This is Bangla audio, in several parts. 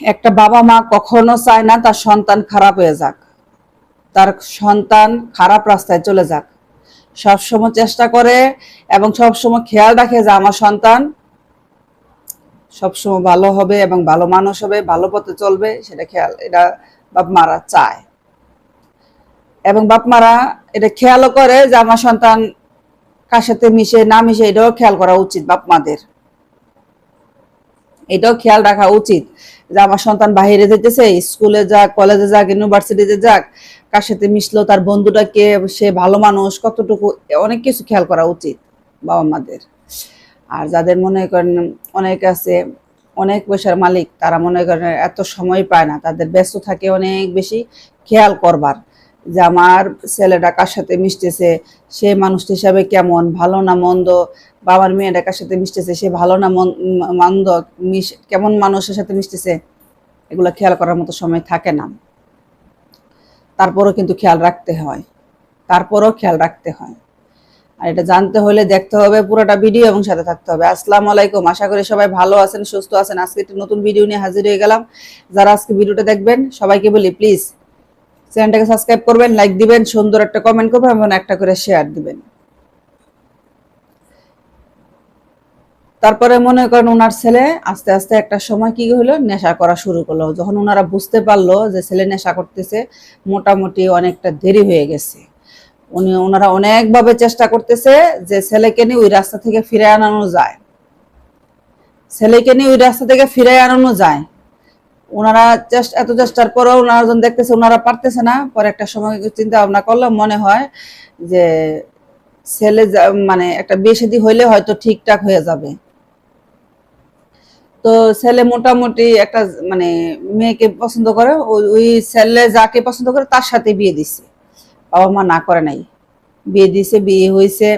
একটা বাবা মা কখনো চায় না তার সন্তান খারাপ হয়ে যাক। তার সন্তান খারাপ রাস্তায় চলে যাক। সবসময় চেষ্টা করে এবং সবসময় খেয়াল রাখে যে আমার সন্তান সবসময় ভালো হবে এবং ভালো মানুষ হবে, ভালো পথে চলবে, সেটা খেয়াল, এটা বাপ মারা চায়। এবং বাপ মারা এটা খেয়ালও করে যে আমার সন্তান কার সাথে মিশে, না মিশে, এটাও খেয়াল করা উচিত বাপ মাদের। এটাও খেয়াল রাখা উচিত। যে আমার সন্তান বাহিরে যেতেছে, স্কুলে যাক কলেজে যাক ইউনিভার্সিটিতে যাক, কার সাথে মিশলো, তার বন্ধুটাকে সে ভালো মানুষ, কতটুকু, অনেক কিছু খেয়াল করা উচিত বাবা মাদের। আর যাদের মনে করেন অনেক আছে, অনেক পয়সার মালিক, তারা মনে করেন এত সময় পায় না, তাদের ব্যস্ত থাকে অনেক বেশি খেয়াল করবার। যে আমার ছেলেটা কার সাথে মিশতেছে, সে মানুষ হিসাবে কেমন, ভালো না মন্দ? বাবার মেয়েটা কার সাথে মিশতেছে, সে ভালো না মন- মন্দ? মিশ- কেমন মানুষের সাথে মিশতেছে? এগুলো খেয়াল করার মতো সময় থাকে না। তারপরও কিন্তু খেয়াল রাখতে হয়। তারপরও খেয়াল রাখতে হয়। আর এটা জানতে হলে দেখতে হবে পুরোটা ভিডিও এবং সাথে থাকতে হবে। আসসালামু আলাইকুম। আশা করি সবাই ভালো আছেন, সুস্থ আছেন। আজকে একটি নতুন ভিডিও নিয়ে হাজির হয়ে গেলাম। যারা আজকে ভিডিওটা দেখবেন, সবাইকে বলি প্লিজ চ্যানেলটাকে সাবস্ক্রাইব করবেন লাইক দিবেন, সুন্দর একটা কমেন্ট করবেন এবং একটা করে শেয়ার দিবেন। তারপরে মনে করেন ওনার ছেলে আস্তে আস্তে একটা সময় কি হলো, নেশা করা শুরু করল। যখন ওনারা বুঝতে পারল যে ছেলে নেশা করতেছে, মোটামুটি অনেকটা দেরি হয়ে গেছে। উনি, ওনারা অনেকভাবে চেষ্টা করতেছে যে ছেলেকে নিয়ে ওই রাস্তা থেকে ফিরে আনানো যায়। ছেলেকে নিয়ে ওই রাস্তা থেকে ফিরে আনানো যায়। ওনারা চেষ্টা এত চেষ্টার পরেও ওনারা যখন দেখতেছে, ওনারা পারতেছে না। পরে একটা সময় চিন্তা ভাবনা করলে মনে হয় যে ছেলে মানে একটা বিয়ে হইলে হয়তো ঠিকঠাক হয়ে যাবে। তো ছেলে মোটামুটি একটা মানে মেয়েকে পছন্দ করে ওই ছেলে যাকে পছন্দ করে তার সাথে বিয়ে দিছে। বাবা মা না করে নাই। বিয়ে দিছে, বিয়ে হয়েছে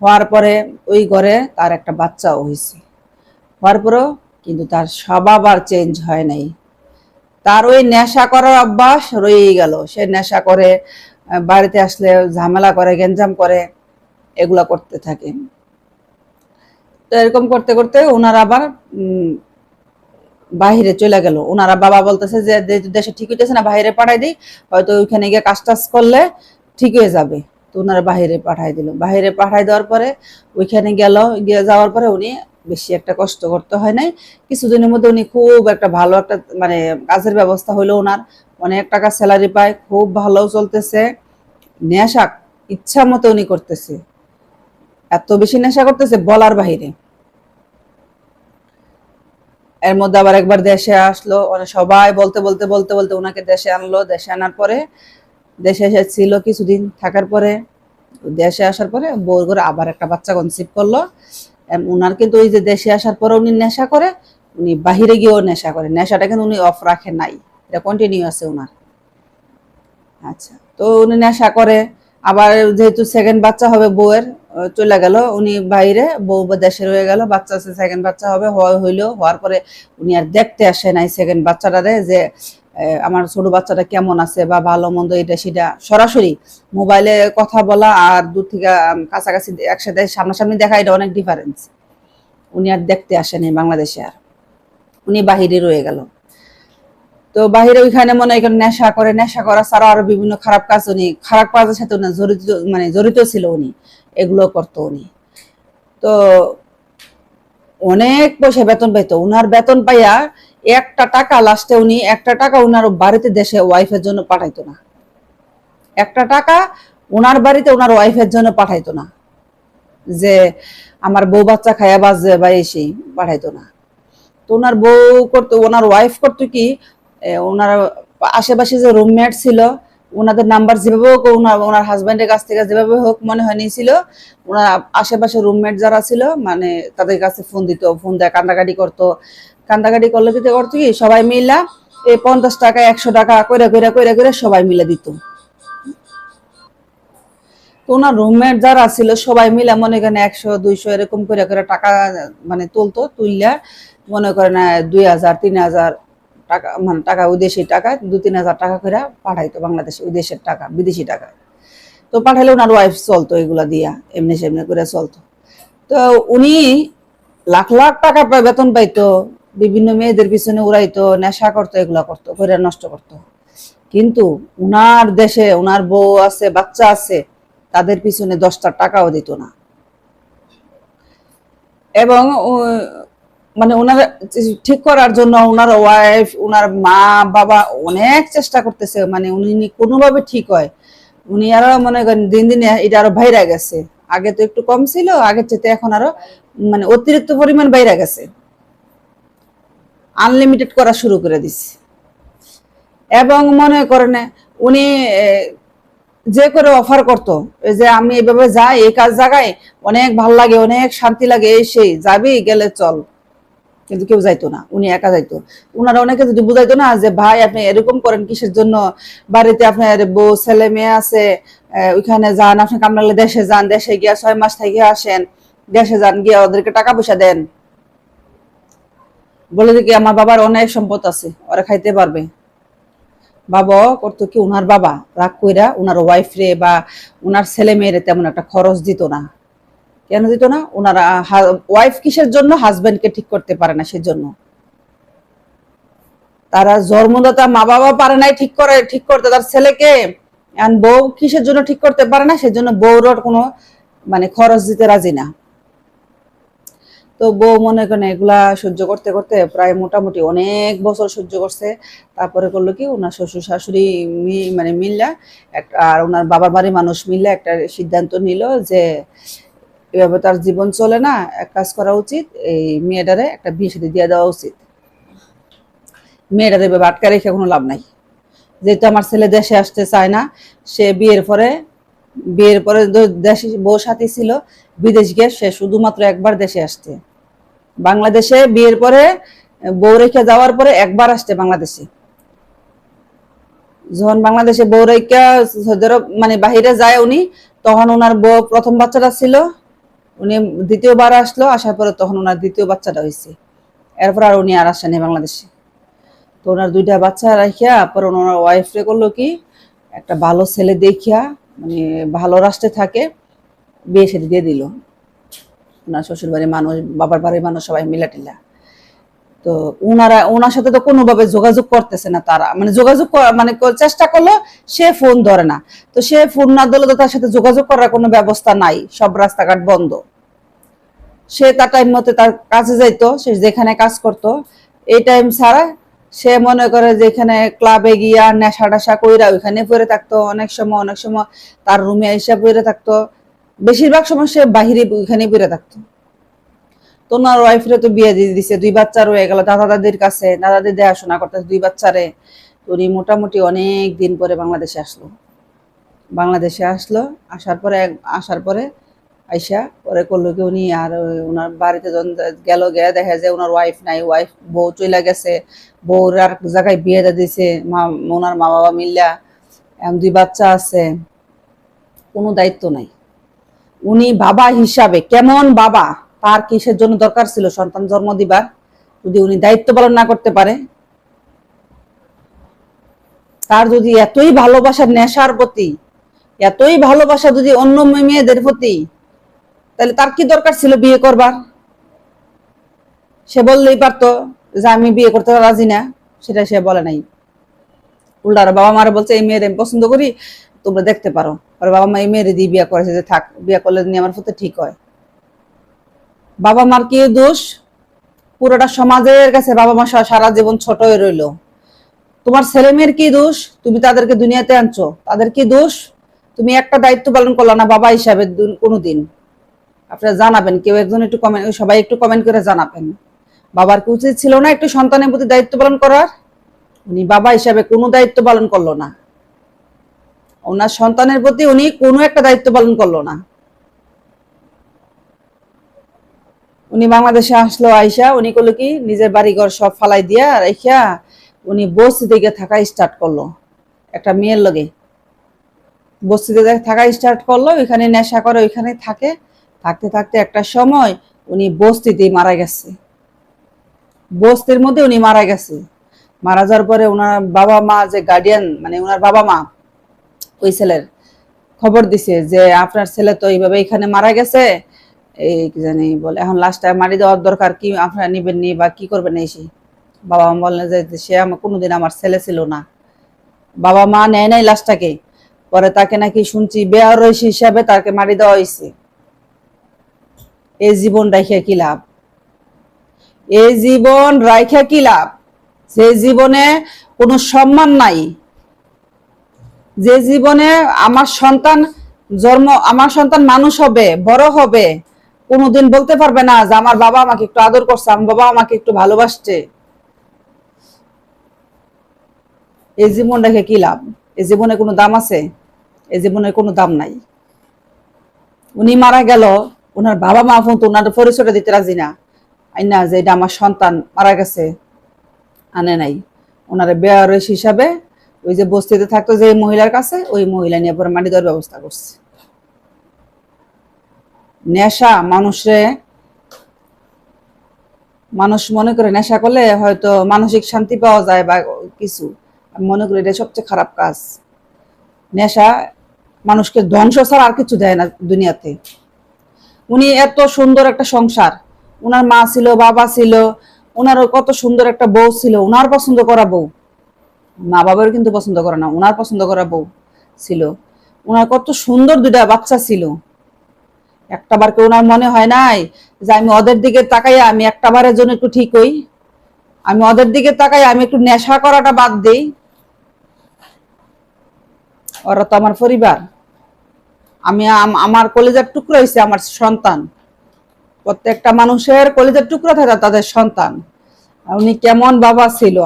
হওয়ার পরে ওই ঘরে তার একটা বাচ্চাও হয়েছে হওয়ার পরেও কিন্তু তার স্বভাব আর চেঞ্জ হয় নাই। তার ওই নেশা করার অভ্যাস রয়েই গেল। সে নেশা করে বাড়িতে আসলে ঝামেলা করে গেঞ্জাম করে, এগুলা করতে থাকে। তো এরকম করতে করতে ওনার আবার বাহিরে চলে গেল। ওনারা বাবা বলতেছে যে দেশে ঠিক হইতেছে না বাইরে পাঠাই দিই। হয়তো ওইখানে গিয়ে কাজ টাজ করলে ঠিক হয়ে যাবে। তো ওনারা বাহিরে পাঠাই দিল। বাহিরে পাঠাই দেওয়ার পরে, ওইখানে গেল, গিয়ে যাওয়ার পরে উনি বেশি একটা কষ্ট করতে হয় নাই। কিছুদিনের মধ্যে উনি খুব একটা ভালো একটা মানে কাজের ব্যবস্থা হইল ওনার। অনেক টাকা স্যালারি পায়, খুব ভালো চলতেছে। নেশা ইচ্ছা মতো উনি করতেছে। এত বেশি নেশা করতেছে বলার বাহিরে। এর মধ্যে আবার একবার দেশে আসলো মানে সবাই বলতে বলতে বলতে বলতে ওনাকে দেশে আনলো। দেশে আনার পরে, দেশে এসে ছিল কিছুদিন থাকার পরে, দেশে আসার পরে বউর করে আবার একটা বাচ্চা কনসিভ করল। উনার কিন্তু ওই যে দেশে আসার পরে উনি নেশা করে, উনি বাহিরে গিয়েও নেশা করে। নেশাটা কিন্তু উনি অফ রাখে নাই। এটা কন্টিনিউ আছে উনার। আচ্ছা তো উনি নেশা করে। আবার যেহেতু সেকেন্ড বাচ্চা হবে বউয়ের চলে গেল, উনি বাইরে, বউ বা দেশে রয়ে গেল, বাচ্চা সেকেন্ড বাচ্চা হবে, হওয়া হইল হওয়ার পরে উনি আর দেখতে আসে নাই সেকেন্ড বাচ্চাটারে যে আমার ছোট বাচ্চাটা কেমন আছে বা ভালো, মন্দ, এটা সেটা সরাসরি মোবাইলে কথা বলা আর দূর থেকে কাছাকাছি একসাথে সামনাসামনি দেখা, এটা অনেক ডিফারেন্স উনি আর দেখতে আসেনি বাংলাদেশে আর। উনি বাহিরে রয়ে গেল। তো বাহিরে ওইখানে মনে হয় নেশা করে, নেশা করা ছাড়া আরও বিভিন্ন খারাপ কাজ উনি, খারাপ কাজের সাথে উনি জড়িত মানে জড়িত ছিল উনি, এগুলো করতো উনি। তো অনেক পয়সা বেতন পাইতো। উনার বেতন পাইয়া একটা টাকা লাস্টে উনি, একটা টাকা উনার বাড়িতে দেশে ওয়াইফের জন্য পাঠাইতো না। একটা টাকা ওনার বাড়িতে ওনার ওয়াইফের জন্য পাঠাইতো না। যে আমার বউ বাচ্চা খাইয়া বাজে বা এসে পাঠাইতো না। তো ওনার বউ করতো ওনার ওয়াইফ করতো কি ওনার আশেপাশে যে রুমমেট ছিল ওনাদের নাম্বার যেভাবে হোক ওনার ওনার হাজব্যান্ডের কাছ থেকে যেভাবে হোক, মনে হয় নিয়েছিল ওনার আশেপাশে রুমমেট যারা ছিল মানে তাদের কাছে ফোন দিত ফোন দেয় কান্দাকাটি করতো। কান্দাকাটি করলে যেতে করতো কি, সবাই মিলা এই পঞ্চাশ টাকা, একশো টাকা কইরা কইরা কইরা কইরা সবাই মিলে দিত। ওনার রুমমেট যারা ছিল, সবাই মিলে মনে করেন একশো, দুইশো এরকম করে করে টাকা মানে তুলতো তুললে মনে করেন দুই হাজার, তিন হাজার টাকা মানে টাকা বিদেশি টাকা, দু, তিন হাজার টাকা করে পাঠাইতো বাংলাদেশে বিদেশের টাকা, বিদেশি টাকা। তো পাঠাইলে ওনার ওয়াইফ চলতো এগুলা দিয়া, এমনি সেমনি করে চলতো। তো উনি লাখ লাখ টাকা বেতন পাইতো বিভিন্ন মেয়েদের পিছনে উড়াইতো নেশা করতো, এগুলা করতো করে নষ্ট করতো। কিন্তু উনার দেশে উনার বউ আছে, বাচ্চা আছে, তাদের পিছনে দশটা টাকাও দিত না। এবং মানে ওনার ঠিক করার জন্য ওনার ওয়াইফ ওনার মা, বাবা অনেক চেষ্টা করতেছে মানে উনি কোনোভাবে ঠিক হয়। উনি আরও মনে করেন দিন দিন এটা আরও বাইরে গেছে। আগে তো একটু কম ছিল, আগের চেয়ে এখন আরও মানে অতিরিক্ত পরিমাণ বাইরে গেছে। আনলিমিটেড করা শুরু করে দিছে। এবং মনে করেন, উনি যে করে অফার করতো যে আমি এভাবে যাই, এই কাজ জায়গায় অনেক ভালো লাগে, অনেক শান্তি লাগে, এই সেই, যাবি, গেলে চল। কিন্তু কেউ যাইতো না, উনি একা যাইতো। উনারা অনেকে যদি বুঝাইতো না যে, ভাই, আপনি এরকম করেন কিসের জন্য? বাড়িতে আপনার বউ, ছেলে, মেয়ে আছে ওইখানে যান, আপনি কামড়ালে দেশে যান, দেশে গিয়া ছয় মাস থেকে আসেন, দেশে যান, গিয়া ওদেরকে টাকা পয়সা দেন। বলে দেখি আমার বাবার অনেক সম্পদ আছে, ওরা খাইতে পারবে। বাবা করতো কি, উনার বাবা রাগ কইরা উনার ওয়াইফ রে বা উনার ছেলে মেয়েরে তেমন একটা খরচ দিত না। কেন দিত না? ওনারা ওয়াইফ কিসের জন্য? হাজবেন্ডকে ঠিক করতে পারে না সেজন্য। তারা জন্মদাতা মা বাবা পারে নাই ঠিক করে, ঠিক করতে, তার ছেলেকে বউ কিসের জন্য ঠিক করতে পারে না? সেজন্য বউর কোনো মানে খরচ দিতে রাজি না। তো বউ মনে করেন এগুলা সহ্য করতে করতে প্রায় মোটামুটি অনেক বছর সহ্য করছে। তারপরে করল কি, ওনার শ্বশুর শাশুড়ি মানে মিললা একটা, আর ওনার বাবার বাড়ির মানুষ মিললে একটা সিদ্ধান্ত নিল যে, এভাবে তার জীবন চলে না, এক কাজ করা উচিত, এই মেয়েটারে একটা বিয়ে সাথে দিয়ে দেওয়া উচিত। মেয়েটারে এভাবে আটকা রেখে কোনো লাভ নাই। যেহেতু আমার ছেলে দেশে আসতে চায় না, সে বিয়ের পরে বিয়ের পরে দেশে বউ সাথী ছিল বিদেশ গিয়ে সে শুধুমাত্র একবার দেশে আসতে বাংলাদেশে বিয়ের পরে, বউ রেখে যাওয়ার পরে একবার আসতে বাংলাদেশে। যখন বাংলাদেশে বউ রেখা মানে বাহিরে যায় উনি, তখন ওনার বউ প্রথম বাচ্চাটা ছিল। উনি দ্বিতীয়বার আসলো, আসার পরে তখন ওনার দ্বিতীয় বাচ্চাটা হয়েছে। এরপর আর উনি আর আসেনি বাংলাদেশে। তো ওনার দুইটা বাচ্চা রাখিয়া পরে ওনার ওয়াইফরে করল কি, একটা ভালো ছেলে দেখিয়া মানে ভালো রাষ্ট্রে থাকে। বিয়ে সেটি দিয়ে দিল। ওনার শ্বশুর বাড়ির মানুষ, বাবার বাড়ির মানুষ সবাই মিলা টিলা তো ওনারা ওনার সাথে তো কোনোভাবে যোগাযোগ করতেছে না তারা। মানে যোগাযোগ মানে চেষ্টা করল, সে ফোন ধরে না। তো সে ফোন না ধরলে তো তার সাথে যোগাযোগ করার কোনো ব্যবস্থা নাই। সব রাস্তাঘাট বন্ধ। সে তার টাইম মতো তার কাজে যাইতো, সে যেখানে কাজ করতো। এই টাইম ছাড়া সে মনে করে যে এখানে ক্লাবে গিয়া নেশা টেশা কইরা ওইখানে পড়ে থাকতো। অনেক সময় অনেক সময় তার রুমে এসে পড়ে থাকতো। বেশিরভাগ সময় সে বাহিরে ওইখানে পড়ে থাকতো। তো ওনার ওয়াইফরে তো বিয়ে দিয়ে দিছে, দুই বাচ্চা রয়ে গেল দাদা দাদির কাছে দাদা দাদি দেখাশোনা করতেছে দুই বাচ্চারে। তো উনি মোটামুটি অনেক দিন পরে বাংলাদেশে আসলো। বাংলাদেশে আসলো, আসার পরে আসার পরে আইসা পরে করল কি উনি আর ওনার বাড়িতে যখন গেল, গিয়ে দেখা যায় ওনার ওয়াইফ নাই ওয়াইফ বউ চলে গেছে। বউর আর জায়গায় বিয়ে দিয়ে দিছে, মা, ওনার মা বাবা মিল্লা দুই বাচ্চা আছে, কোনো দায়িত্ব নাই। উনি বাবা হিসাবে, কেমন বাবা? তার কিসের জন্য দরকার ছিল? সন্তান জন্ম দিবার, যদি উনি দায়িত্ব পালন না করতে পারে? তার যদি এতই ভালোবাসা নেশার প্রতি, এতই ভালোবাসা যদি অন্য মেয়েদের প্রতি, তাহলে তার কি দরকার ছিল বিয়ে করবার? সে বললেই পারতো যে আমি বিয়ে করতে রাজি না, সেটা সে বলে নাই। উল্টার বাবা মারা বলছে, এই আমি পছন্দ করি তোমরা দেখতে পারো। আর বাবা মা এই মেয়ের দিয়ে বিয়ে করেছে যে থাক, বিয়ে করলে নিয়ে আমার প্রতি ঠিক হয়। বাবা মার কি দোষ? পুরোটা সমাজের কাছে বাবা মা সারা জীবন ছোট হয়ে রইল। তোমার ছেলে মেয়ের কি দোষ? তুমি তাদেরকে দুনিয়াতে আনছো। তাদের কি দোষ? তুমি একটা দায়িত্ব পালন করল না বাবা হিসাবে কোনোদিন। আপনারা জানাবেন, কেউ একজন একটু কমেন্ট সবাই একটু কমেন্ট করে জানাবেন। বাবার কি উচিত ছিল না একটু সন্তানের প্রতি দায়িত্ব পালন করার? উনি বাবা হিসাবে কোনো দায়িত্ব পালন করল না। ওনার সন্তানের প্রতি উনি কোনো একটা দায়িত্ব পালন করল না। উনি বাংলাদেশে আসলো, আইসা উনি করল কি, নিজের বাড়িঘর সব ফালাই দিয়া রাইখা উনি বস্তি থেকে থাকা স্টার্ট করল, একটা মেয়ের লগে। বস্তিতে থাকা স্টার্ট করল, ওইখানে নেশা করে, ওইখানে থাকে। থাকতে থাকতে একটা সময় উনি বস্তিতেই মারা গেছে। বস্তির মধ্যে উনি মারা গেছে। মারা যাওয়ার পরে ওনার বাবা মা যে গার্ডিয়ান মানে ওনার বাবা মা ওই ছেলের খবর দিছে যে আপনার ছেলে তো এইভাবে এখানে মারা গেছে। এই জানি বলে, এখন লাস্টে মারি দেওয়ার দরকার কি আপনারা নিবেন নি বা কি করবেন এসে বাবা মা বললেন যে সে আমার কোনোদিন আমার ছেলে ছিল না। বাবা মা নেয় নাই লাশটাকে পরে তাকে নাকি শুনছি বেয়ার রয়েছে হিসাবে তাকে মারি দেওয়া হয়েছে এই জীবন রাখিয়া কি লাভ? এই জীবন রাইখা কি লাভ? যে জীবনে কোনো সম্মান নাই। যে জীবনে আমার সন্তান জন্ম, আমার সন্তান মানুষ হবে, বড় হবে, কোনোদিন বলতে পারবে না যে আমার বাবা আমাকে একটু আদর করছে, আমার বাবা আমাকে একটু ভালোবাসছে। এই জীবন রেখে কি লাভ? এই জীবনে কোনো দাম আছে? এই জীবনের কোনো দাম নাই। উনি মারা গেল ওনার বাবা মা ফোন তো ওনার পরিচয়টা দিতে রাজি না। আই না যে এটা আমার সন্তান মারা গেছে, আনে নাই। ওনার বেয়ারস হিসাবে ওই যে বস্তিতে থাকতো যে মহিলার কাছে, ওই মহিলা নিয়ে পরে মাটি দেওয়ার ব্যবস্থা করছে। নেশা মানুষে মানুষ মনে করে নেশা করলে হয়তো মানসিক শান্তি পাওয়া যায় বা কিছু। মনে করি এটা সবচেয়ে খারাপ কাজ। নেশা মানুষকে ধ্বংস ছাড়া আর কিছু দেয় না দুনিয়াতে। উনি এত সুন্দর একটা সংসার। উনার মা ছিল, বাবা ছিল উনার কত সুন্দর একটা বউ ছিল ওনার পছন্দ করা বউ। মা বাবার কিন্তু পছন্দ করে না, উনার পছন্দ করা বউ ছিল। উনার কত সুন্দর দুইটা বাচ্চা ছিল। একটা বার ওনার মনে হয় নাই যে আমি ওদের দিকে তাকাই আমি একটা বারের জন্য একটু ঠিক হই? আমি ওদের দিকে তাকাই আমি একটু নেশা করাটা বাদ দেই? ওরা তো আমার পরিবার। আমি আমার কলেজের টুকরো হয়েছে আমার সন্তান। প্রত্যেকটা মানুষের কলেজের টুকরো থাকে তাদের সন্তান। উনি কেমন বাবা ছিল।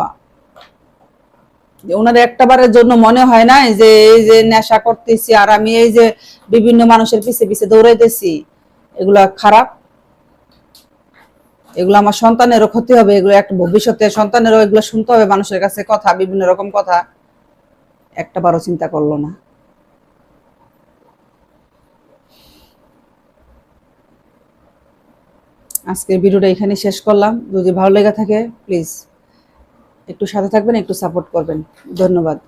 ওনার একটাবারের জন্য মনে হয় না যে এই যে নেশা করতেছি আর আমি এই যে বিভিন্ন মানুষের পিছে পিছে দৌড়াইতেছি, এগুলা খারাপ। এগুলো আমার সন্তানেরও ক্ষতি হবে, এগুলো একটা ভবিষ্যতে সন্তানেরও এগুলো শুনতে হবে মানুষের কাছে কথা, বিভিন্ন রকম কথা। একটা বারও চিন্তা করল না। আজকের ভিডিওটা এখানে শেষ করলাম। যদি ভালো লেগে থাকে প্লিজ একটু সাথে থাকবেন একটু সাপোর্ট করবেন। ধন্যবাদ।